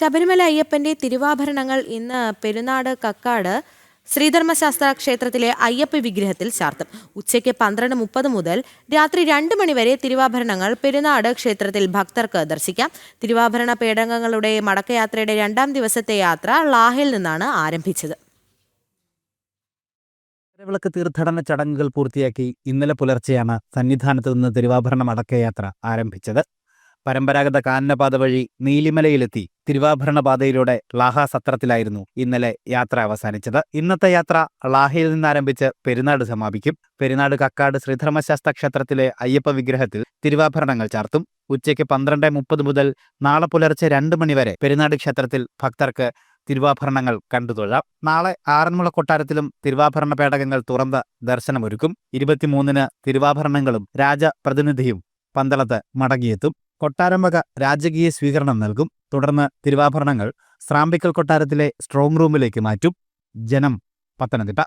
ശബരിമല അയ്യപ്പന്റെ തിരുവാഭരണങ്ങൾ ഇന്ന് പെരുന്നാട് കക്കാട് ശ്രീധർമ്മശാസ്ത്ര ക്ഷേത്രത്തിലെ അയ്യപ്പ വിഗ്രഹത്തിൽ ചാർത്തും ഉച്ചയ്ക്ക് പന്ത്രണ്ട് മുപ്പത് മുതൽ രാത്രി രണ്ട് മണിവരെ തിരുവാഭരണങ്ങൾ പെരുന്നാട് ക്ഷേത്രത്തിൽ ഭക്തർക്ക് ദർശിക്കാം. തിരുവാഭരണ പേടകങ്ങളുടെ മടക്കയാത്രയുടെ രണ്ടാം ദിവസത്തെ യാത്ര ലാഹയിൽ നിന്നാണ് ആരംഭിച്ചത്. വിളക്ക് തീർത്ഥാടന ചടങ്ങുകൾ പൂർത്തിയാക്കി ഇന്നലെ പുലർച്ചെയാണ് സന്നിധാനത്ത് നിന്ന് തിരുവാഭരണ മടക്കയാത്ര ആരംഭിച്ചത്. പരമ്പരാഗത കാനനപാത വഴി നീലിമലയിലെത്തി തിരുവാഭരണ പാതയിലൂടെ ലാഹ സത്രത്തിലായിരുന്നു ഇന്നലെ യാത്ര അവസാനിച്ചത്. ഇന്നത്തെ യാത്ര ലാഹയിൽ നിന്നാരംഭിച്ച് പെരുന്നാട് സമാപിക്കും. പെരുന്നാട് കക്കാട് ശ്രീധർമ്മശാസ്ത്ര ക്ഷേത്രത്തിലെ അയ്യപ്പ വിഗ്രഹത്തിൽ തിരുവാഭരണങ്ങൾ ചാർത്തും. ഉച്ചയ്ക്ക് പന്ത്രണ്ട് മുപ്പത് മുതൽ നാളെ പുലർച്ചെ രണ്ട് മണിവരെ പെരുന്നാട് ക്ഷേത്രത്തിൽ ഭക്തർക്ക് തിരുവാഭരണങ്ങൾ കണ്ടുതൊഴാം നാളെ ആറന്മുള കൊട്ടാരത്തിലും തിരുവാഭരണ പേടകങ്ങൾ തുറന്ന് ദർശനമൊരുക്കും. ഇരുപത്തിമൂന്നിന് തിരുവാഭരണങ്ങളും രാജപ്രതിനിധിയും പന്തളത്ത് മടങ്ങിയെത്തും. കൊട്ടാരം വക രാജകീയ സ്വീകരണം നൽകും. തുടർന്ന് തിരുവാഭരണങ്ങൾ സ്രാമ്പിക്കൽ കൊട്ടാരത്തിലെ സ്ട്രോങ് റൂമിലേക്ക് മാറ്റും. ജനം പത്തനംതിട്ട.